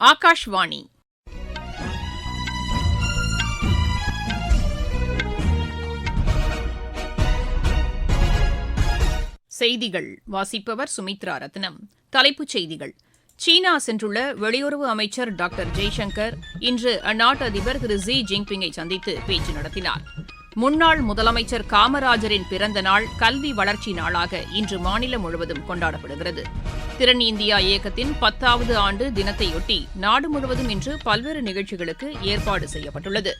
ஆகாஷ்வாணி. செய்திகள். வாசிப்பவர் சுமித்ரா ரத்னம். தலைப்புச் செய்திகள். சீனா சென்றுள்ள வெளியுறவு அமைச்சர் டாக்டர் ஜெய்சங்கர் இன்று அந்நாட்டு அதிபர் திரு ஜி ஜின்பிங்கை சந்தித்து பேச்சு நடத்தினார். முன்னாள் முதலமைச்சர் காமராஜரின் பிறந்த நாள் கல்வி வளர்ச்சி நாளாக இன்று மாநிலம் முழுவதும் கொண்டாடப்படுகிறது. திறன் இந்தியா இயக்கத்தின் பத்தாவது ஆண்டு தினத்தையொட்டி நாடு முழுவதும் இன்று பல்வேறு நிகழ்ச்சிகளுக்கு ஏற்பாடு செய்யப்பட்டுள்ளது.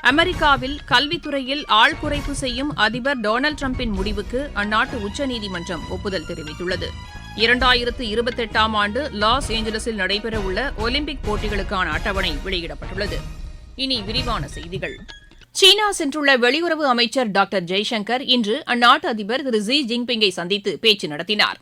அமெரிக்காவில் கல்வித்துறையில் ஆள் குறைப்பு செய்யும் அதிபர் டொனால்டு டிரம்பின் முடிவுக்கு அந்நாட்டு உச்சநீதிமன்றம் ஒப்புதல் தெரிவித்துள்ளது. இரண்டாயிரத்து இருபத்தெட்டாம் ஆண்டு லாஸ் ஏஞ்சலஸில் நடைபெறவுள்ள ஒலிம்பிக் போட்டிகளுக்கான அட்டவணை வெளியிடப்பட்டுள்ளது. இனி விரிவான செய்திகள். சீனா சென்றுள்ள வெளியுறவு அமைச்சர் டாக்டர் ஜெய்சங்கர் இன்று அந்நாட்டு அதிபர் திரு ஜி ஜின்பிங்கை சந்தித்து பேச்சு நடத்தினார்.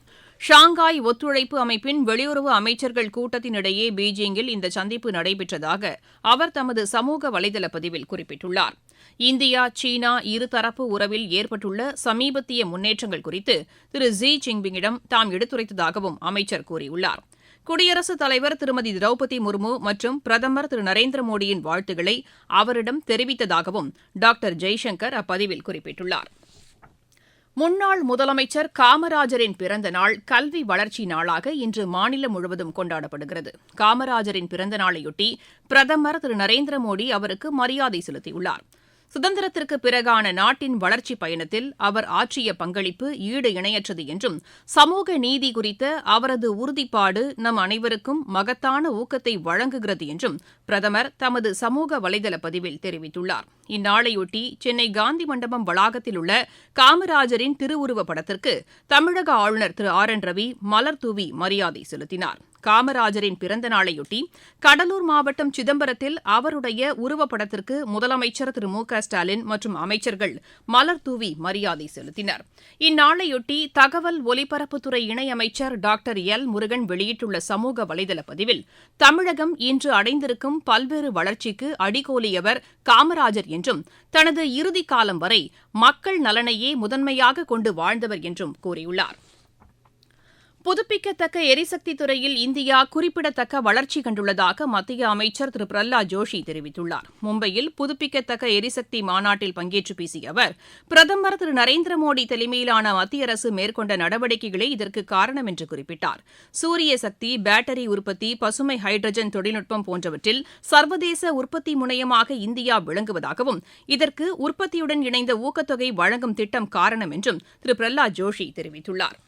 ஷாங்காய் ஒத்துழைப்பு அமைப்பின் வெளியுறவு அமைச்சர்கள் கூட்டத்தினிடையே பீஜிங்கில் இந்த சந்திப்பு நடைபெற்றதாக அவர் தமது சமூக வலைதள பதிவில் குறிப்பிட்டுள்ளார். இந்தியா சீனா இருதரப்பு உறவில் ஏற்பட்டுள்ள சமீபத்திய முன்னேற்றங்கள் குறித்து திரு ஜி ஜின்பிங்கிடம் தாம் எடுத்துரைத்ததாகவும் அமைச்சர் கூறியுள்ளார். குடியரசுத் தலைவர் திருமதி திரௌபதி முர்மு மற்றும் பிரதமர் திரு நரேந்திர மோடியின் வாழ்த்துக்களை அவரிடம் தெரிவித்ததாகவும் டாக்டர் ஜெய்சங்கர் அப்பதிவில் குறிப்பிட்டுள்ளார். முன்னாள் முதலமைச்சர் காமராஜரின் பிறந்த நாள் கல்வி வளர்ச்சி நாளாக இன்று மாநிலம் முழுவதும் கொண்டாடப்படுகிறது. காமராஜரின் பிறந்த நாளையொட்டி பிரதமர் திரு நரேந்திர மோடி அவருக்கு மரியாதை செலுத்தியுள்ளார். சுதந்திரத்திற்கு பிறகான நாட்டின் வளர்ச்சிப் பயணத்தில் அவர் ஆற்றிய பங்களிப்பு ஈடு இணையற்றது என்றும் சமூக நீதி குறித்த அவரது உறுதிப்பாடு நம் அனைவருக்கும் மகத்தான ஊக்கத்தை வழங்குகிறது என்றும் பிரதமர் தமது சமூக வலைதள பதிவில் தெரிவித்துள்ளார். இந்நாளையொட்டி சென்னை காந்தி மண்டபம் வளாகத்தில் உள்ள காமராஜரின் திருவுருவப் படத்திற்கு தமிழக ஆளுநர் திரு ஆர் என் ரவி மலர் தூவி மரியாதை செலுத்தினார். காமராஜரின் பிறந்த நாளையொட்டி கடலூர் மாவட்டம் சிதம்பரத்தில் அவருடைய உருவப்படத்திற்கு முதலமைச்சர் திரு மு க ஸ்டாலின் மற்றும் அமைச்சர்கள் மலர்தூவி மரியாதை செலுத்தினர். இந்நாளையொட்டி தகவல் ஒலிபரப்புத்துறை இணையமைச்சர் டாக்டர் எல் முருகன் வெளியிட்டுள்ள சமூக வலைதள பதிவில் தமிழகம் இன்று அடைந்திருக்கும் பல்வேறு வளர்ச்சிக்கு அடிகோலியவர் காமராஜர் என்றும் தனது இறுதி காலம் வரை மக்கள் நலனையே முதன்மையாக கொண்டு வாழ்ந்தவர் என்றும் கூறியுள்ளார். புதுப்பிக்கத்தக்க எரிசக்தி துறையில் இந்தியா குறிப்பிடத்தக்க வளர்ச்சி கண்டுள்ளதாக மத்திய அமைச்சர் திரு. பிரஹ்லாத் ஜோஷி தெரிவித்துள்ளார். மும்பையில் புதுப்பிக்கத்தக்க எரிசக்தி மாநாட்டில் பங்கேற்று பேசிய அவர் பிரதமர் திரு. நரேந்திர மோடி தலைமையிலான மத்திய அரசு மேற்கொண்ட நடவடிக்கைகளே இதற்கு காரணம் என்று குறிப்பிட்டார். சூரிய சக்தி பேட்டரி உற்பத்தி பசுமை ஹைட்ரஜன் தொழில்நுட்பம் போன்றவற்றில் சர்வதேச உற்பத்தி முனையமாக இந்தியா விளங்குவதாகவும் இதற்கு உற்பத்தியுடன் இணைந்த ஊக்கத்தொகை வழங்கும் திட்டம் காரணம் என்றும் திரு. பிரஹ்லாத் ஜோஷி தெரிவித்துள்ளார்.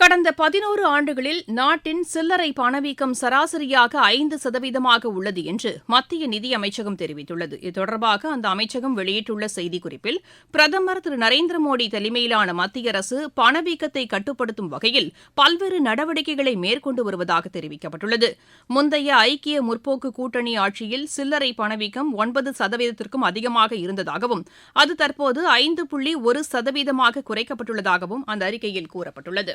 கடந்த பதினோரு ஆண்டுகளில் நாட்டின் சில்லறை பணவீக்கம் சராசரியாக ஐந்து சதவீதமாக உள்ளது என்று மத்திய நிதியமைச்சகம் தெரிவித்துள்ளது. இது தொடர்பாக அந்த அமைச்சகம் வெளியிட்டுள்ள செய்திக்குறிப்பில் பிரதமர் திரு நரேந்திர மோடி தலைமையிலான மத்திய அரசு பணவீக்கத்தை கட்டுப்படுத்தும் வகையில் பல்வேறு நடவடிக்கைகளை மேற்கொண்டு வருவதாக தெரிவிக்கப்பட்டுள்ளது. முந்தைய ஐக்கிய முற்போக்கு கூட்டணி ஆட்சியில் சில்லறை பணவீக்கம் ஒன்பது சதவீதத்திற்கும் அதிகமாக இருந்ததாகவும் அது தற்போது ஐந்து புள்ளி ஒரு சதவீதமாக குறைக்கப்பட்டுள்ளதாகவும் அந்த அறிக்கையில் கூறப்பட்டுள்ளது.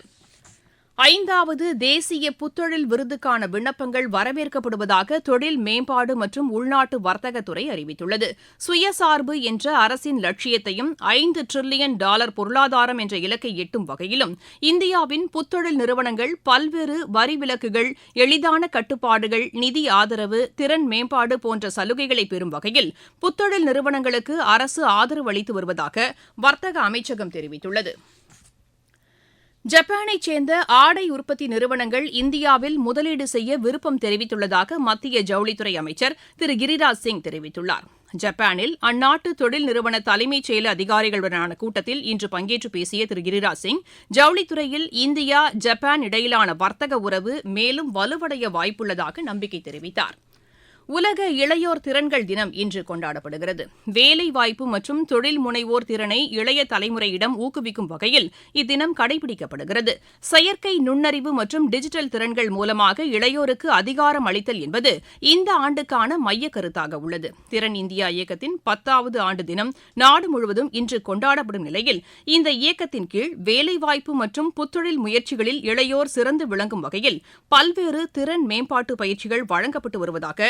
ஐந்தாவது தேசிய புத்தொழில் விருதுக்கான விண்ணப்பங்கள் வரவேற்கப்படுவதாக தொழில் மேம்பாடு மற்றும் உள்நாட்டு வர்த்தகத்துறை அறிவித்துள்ளது. சுயசார்பு என்ற அரசின் லட்சியத்தையும் ஐந்து டிரில்லியன் டாலர் பொருளாதாரம் என்ற இலக்கை எட்டும் வகையிலும் இந்தியாவின் புத்தொழில் நிறுவனங்கள் பல்வேறு வரி விலக்குகள் எளிதான கட்டுப்பாடுகள் நிதி ஆதரவு திறன் மேம்பாடு போன்ற சலுகைகளை பெறும் வகையில் புத்தொழில் நிறுவனங்களுக்கு அரசு ஆதரவு அளித்து வருவதாக வர்த்தக அமைச்சகம் தெரிவித்துள்ளது. ஜப்பானைச் சேர்ந்த ஆடை உற்பத்தி நிறுவனங்கள் இந்தியாவில் முதலீடு செய்ய விருப்பம் தெரிவித்துள்ளதாக மத்திய ஜவுளித்துறை அமைச்சர் திரு கிரிராஜ் சிங் தெரிவித்துள்ளார். ஜப்பானில் அந்நாட்டு தொழில் நிறுவன தலைமைச் செயல அதிகாரிகளுடனான கூட்டத்தில் இன்று பங்கேற்று பேசிய திரு கிரிராஜ் சிங் ஜவுளித்துறையில் இந்தியா ஜப்பான் இடையிலான வர்த்தக உறவு மேலும் வலுவடைய வாய்ப்புள்ளதாக நம்பிக்கை தெரிவித்தார். உலக இளையோர் திறன்கள் தினம் இன்று கொண்டாடப்படுகிறது. வேலைவாய்ப்பு மற்றும் தொழில் முனைவோர் திறனை இளைய தலைமுறையிடம் ஊக்குவிக்கும் வகையில் இத்தினம் கடைபிடிக்கப்படுகிறது. செயற்கை நுண்ணறிவு மற்றும் டிஜிட்டல் திறன்கள் மூலமாக இளையோருக்கு அதிகாரம் அளித்தல் என்பது இந்த ஆண்டுக்கான மைய கருத்தாக உள்ளது. திறன் இந்தியா இயக்கத்தின் பத்தாவது ஆண்டு தினம் நாடு முழுவதும் இன்று கொண்டாடப்படும் நிலையில் இந்த இயக்கத்தின் கீழ் வேலைவாய்ப்பு மற்றும் புத்தொழில் முயற்சிகளில் இளையோர் சிறந்து விளங்கும் வகையில் பல்வேறு திறன் மேம்பாட்டு பயிற்சிகள் வழங்கப்பட்டு வருவதாக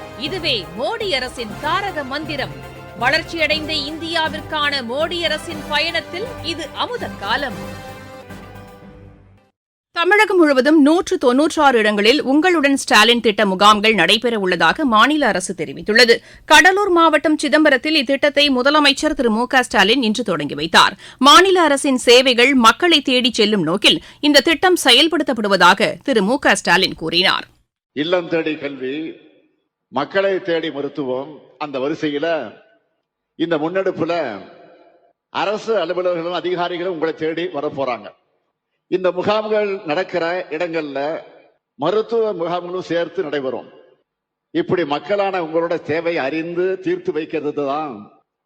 இதுவே மோடி அரசின் தாரக மந்திரம். வளர்ச்சியடைந்த இந்தியாவிற்கான மோடி அரசின் பயணத்தில் இது அமுத காலம். தமிழகம் முழுவதும் நூற்று தொன்னூற்றாறு இடங்களில் உங்களுடன் ஸ்டாலின் திட்ட முகாம்கள் நடைபெற உள்ளதாக மாநில அரசு தெரிவித்துள்ளது. கடலூர் மாவட்டம் சிதம்பரத்தில் இத்திட்டத்தை முதலமைச்சர் திரு மு க ஸ்டாலின் இன்று தொடங்கி வைத்தார். மாநில அரசின் சேவைகள் மக்களை தேடிச் செல்லும் நோக்கில் இந்த திட்டம் செயல்படுத்தப்படுவதாக திரு மு க ஸ்டாலின் கூறினார். இல்லம் தேடி கல்வி மக்களை தேடி மருத்துவம். அந்த வரிசையில இந்த முன்னெடுப்புல அரசு அலுவலர்களும் அதிகாரிகளும் உங்களை தேடி வர போறாங்க. இந்த முகாம்கள் நடக்கிற இடங்கள்ல மருத்துவ முகாம்களும் சேர்த்து நடைபெறும். இப்படி மக்களான உங்களோட தேவை அறிந்து தீர்த்து வைக்கிறது தான்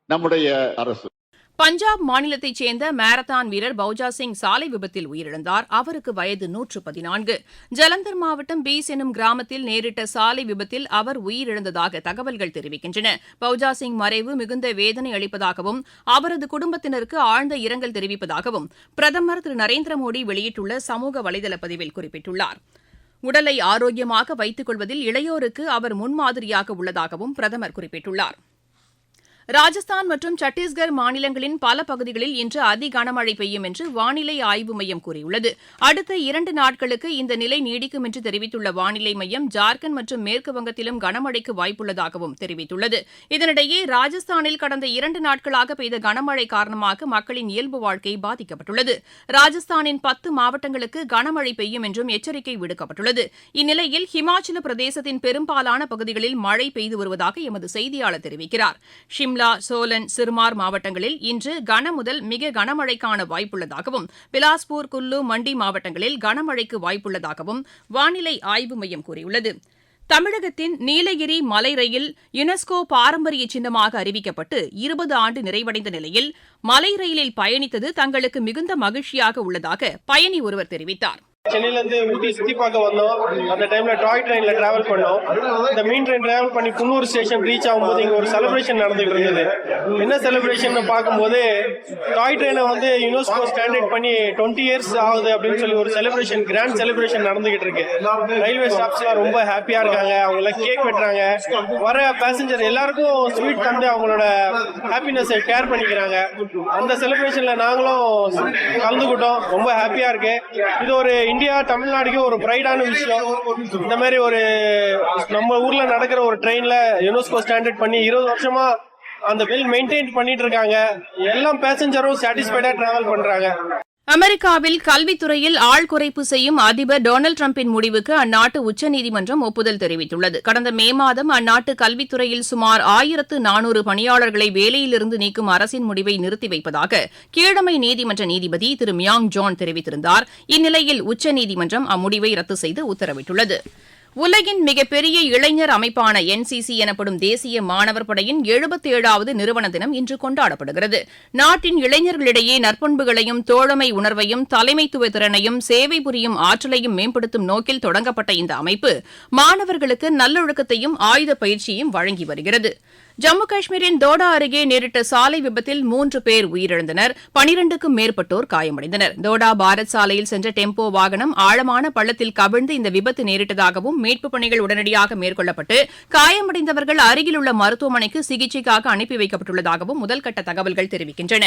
நம்முடைய அரசு. பஞ்சாப் மாநிலத்தைச் சேர்ந்த மாரத்தான் வீரர் பௌஜா சிங் சாலை விபத்தில் உயிரிழந்தார். அவருக்கு வயது நூற்று பதினான்கு ஜலந்தர் மாவட்டம் பீஸ் எனும் கிராமத்தில் நேரிட்ட சாலை விபத்தில் அவர் உயிரிழந்ததாக தகவல்கள் தெரிவிக்கின்றன. பௌஜா சிங் மறைவு மிகுந்த வேதனை அளிப்பதாகவும் அவரது குடும்பத்தினருக்கு ஆழ்ந்த இரங்கல் தெரிவிப்பதாகவும் பிரதமர் திரு. நரேந்திர மோடி வெளியிட்டுள்ள சமூக வலைதள பதிவில் குறிப்பிட்டுள்ளார். உடலை ஆரோக்கியமாக வைத்துக் கொள்வதில் இளையோருக்கு அவர் முன்மாதிரியாக உள்ளதாகவும் பிரதமர் குறிப்பிட்டுள்ளார். ராஜஸ்தான் மற்றும் சத்தீஸ்கர் மாநிலங்களின் பல பகுதிகளில் இன்று அதி கனமழை பெய்யும் என்று வானிலை ஆய்வு மையம் கூறியுள்ளது. அடுத்த இரண்டு நாட்களுக்கு இந்த நிலை நீடிக்கும் என்று தெரிவித்துள்ள வானிலை மையம் ஜார்க்கண்ட் மற்றும் மேற்கு வங்கத்திலும் கனமழைக்கு வாய்ப்புள்ளதாகவும் தெரிவித்துள்ளது. இதனிடையே ராஜஸ்தானில் கடந்த இரண்டு நாட்களாக பெய்த கனமழை காரணமாக மக்களின் இயல்பு வாழ்க்கை பாதிக்கப்பட்டுள்ளது. ராஜஸ்தானின் பத்து மாவட்டங்களுக்கு கனமழை பெய்யும் என்றும் எச்சரிக்கை விடுக்கப்பட்டுள்ளது. இந்நிலையில் ஹிமாச்சல பிரதேசத்தின் பெரும்பாலான பகுதிகளில் மழை பெய்து வருவதாக எமது செய்தியாளர் தெரிவிக்கிறார். சிம்லா சோலன் சிறுமார் மாவட்டங்களில் இன்று கனமுதல் மிக கனமழைக்கான வாய்ப்புள்ளதாகவும் பிலாஸ்பூர் குல்லு மண்டி மாவட்டங்களில் கனமழைக்கு வாய்ப்புள்ளதாகவும் வானிலை ஆய்வு மையம் கூறியுள்ளது. தமிழகத்தின் நீலகிரி மலை ரயில் யுனெஸ்கோ பாரம்பரிய சின்னமாக அறிவிக்கப்பட்டு இருபது ஆண்டு நிறைவடைந்த நிலையில் மலை ரயிலில் பயணித்தது தங்களுக்கு மிகுந்த மகிழ்ச்சியாக உள்ளதாக பயணி ஒருவர் தெரிவித்தார். சென்னையில இருந்து ஊட்டி சுத்தி பார்க்க வந்தோம். அந்த டைம்ல டாய் ட்ரெயின்ல டிராவல் பண்ணோம். இந்த மீன் ட்ரெயின் டிராவல் பண்ணி குன்னூர் ஸ்டேஷன் ரீச் ஆகும்போது இங்க ஒரு செலிப்ரேஷன் நடந்துகிட்டு இருந்தது. என்ன செலிப்ரேஷன் பார்க்கும்போது டாய் ட்ரெயினை வந்து யுனெஸ்கோ ஸ்டாண்டர்ட் பண்ணி டுவெண்ட்டி இயர்ஸ் ஆகுது அப்படின்னு சொல்லி ஒரு செலிப்ரேஷன் கிராண்ட் செலிப்ரேஷன் நடந்துகிட்டு இருக்கு. ரயில்வே ஸ்டாஃப்ஸ்லாம் ரொம்ப ஹாப்பியா இருக்காங்க. அவங்க எல்லாம் கேக் வெட்டுறாங்க. வர பேசஞ்சர் எல்லாருக்கும் ஸ்வீட் தந்து அவங்களோட ஹாப்பினஸ் ஷேர் பண்ணிக்கிறாங்க. அந்த செலிப்ரேஷன்ல நாங்களும் கலந்துக்கிட்டோம். ரொம்ப ஹாப்பியா இருக்கு. இது ஒரு இந்தியா தமிழ்நாடுக்கு ஒரு ப்ரைடான விஷயம். இந்த மாதிரி ஒரு நம்ம ஊர்ல நடக்கிற ஒரு ட்ரெயின்ல யுனெஸ்கோ ஸ்டாண்டர்ட் பண்ணி இருபது வருஷமா அந்த வெல் மெயின்டைன் பண்ணிட்டு இருக்காங்க. எல்லா பேசஞ்சரும் சாட்டிஸ்ஃபைடா டிராவல் பண்றாங்க. அமெரிக்காவில் கல்வித்துறையில் ஆள் குறைப்பு செய்யும் அதிபர் டொனால்டு டிரம்பின் முடிவுக்கு அந்நாட்டு உச்சநீதிமன்றம் ஒப்புதல் தெரிவித்துள்ளது. கடந்த மே மாதம் அந்நாட்டு கல்வித்துறையில் சுமார் ஆயிரத்து நானூறு பணியாளர்களை வேலையிலிருந்து நீக்கும் அரசின் முடிவை நிறுத்தி வைப்பதாக கீழமை நீதிமன்ற நீதிபதி திரு மியாங் ஜான் தெரிவித்திருந்தார். இந்நிலையில் உச்சநீதிமன்றம் அம்முடிவை ரத்து செய்து உத்தரவிட்டுள்ளது. உலகின் மிகப்பெரிய இளைஞர் அமைப்பான என்சிசி எனப்படும் தேசிய மாணவர் படையின் எழுபத்தி ஏழாவது நிறுவன தினம் இன்று கொண்டாடப்படுகிறது. நாட்டின் இளைஞர்களிடையே நற்பண்புகளையும் தோழமை உணர்வையும் தலைமைத்துவ திறனையும் சேவை புரியும் ஆற்றலையும் மேம்படுத்தும் நோக்கில் தொடங்கப்பட்ட இந்த அமைப்பு மாணவர்களுக்கு நல்லொழுக்கத்தையும் ஆயுத பயிற்சியையும் வழங்கி வருகிறது. ஜம்மு காஷ்மீரின் தோடா அருகே நேரிட்ட சாலை விபத்தில் மூன்று பேர் உயிரிழந்தனர். பனிரண்டுக்கும் மேற்பட்டோர் காயமடைந்தனர். தோடா பாரத் சாலையில் சென்ற டெம்போ வாகனம் ஆழமான பள்ளத்தில் கவிழ்ந்து இந்த விபத்து நேரிட்டதாகவும் மீட்புப் பணிகள் உடனடியாக மேற்கொள்ளப்பட்டு காயமடைந்தவர்கள் அருகிலுள்ள மருத்துவமனைக்கு சிகிச்சைக்காக அனுப்பி வைக்கப்பட்டுள்ளதாகவும் முதல்கட்ட தகவல்கள் தெரிவிக்கின்றன.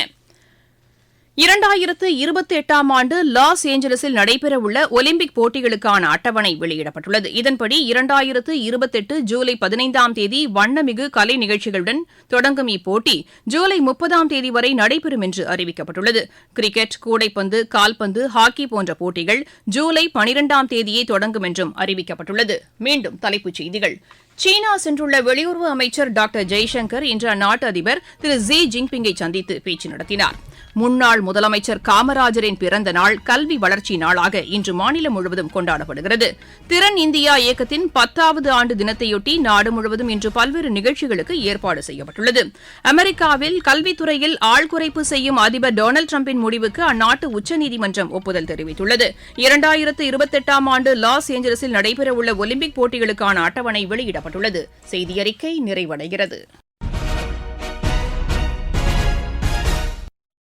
இரண்டாயிரத்து இருபத்தி எட்டாம் ஆண்டு லாஸ் ஏஞ்சலஸில் நடைபெறவுள்ள ஒலிம்பிக் போட்டிகளுக்கான அட்டவணை வெளியிடப்பட்டுள்ளது. இதன்படி இரண்டாயிரத்து இருபத்தெட்டு ஜூலை பதினைந்தாம் தேதி வண்ணமிகு கலை நிகழ்ச்சிகளுடன் தொடங்கும் இப்போட்டி ஜூலை முப்பதாம் தேதி வரை நடைபெறும் என்று அறிவிக்கப்பட்டுள்ளது. கிரிக்கெட் கூடைப்பந்து கால்பந்து ஹாக்கி போன்ற போட்டிகள் ஜூலை பனிரெண்டாம் தேதியே தொடங்கும் என்றும் அறிவிக்கப்பட்டுள்ளது. மீண்டும் தலைப்புச் செய்திகள். சீனா சென்றுள்ள வெளியுறவு அமைச்சர் டாக்டர் ஜெய்சங்கர் இன்று அந்நாட்டு அதிபர் திரு ஜி ஜின்பிங்கை சந்தித்து பேச்சு நடத்தினார். முன்னாள் முதலமைச்சர் காமராஜரின் பிறந்த நாள் கல்வி வளர்ச்சி நாளாக இன்று மாநிலம் முழுவதும் கொண்டாடப்படுகிறது. திறன் இந்தியா இயக்கத்தின் பத்தாவது ஆண்டு தினத்தையொட்டி நாடு முழுவதும் இன்று பல்வேறு நிகழ்ச்சிகளுக்கு ஏற்பாடு செய்யப்பட்டுள்ளது. அமெரிக்காவில் கல்வித்துறையில் ஆள்குறைப்பு செய்யும் அதிபர் டொனால்டு டிரம்பின் முடிவுக்கு அந்நாட்டு உச்சநீதிமன்றம் ஒப்புதல் தெரிவித்துள்ளது. இரண்டாயிரத்து இருபத்தெட்டாம் ஆண்டு லாஸ் ஏஞ்சலஸில் நடைபெறவுள்ள ஒலிம்பிக் போட்டிகளுக்கான அட்டவணை வெளியிடப்பட்டுள்ளது. செய்தியறிக்கை நிறைவடைகிறது.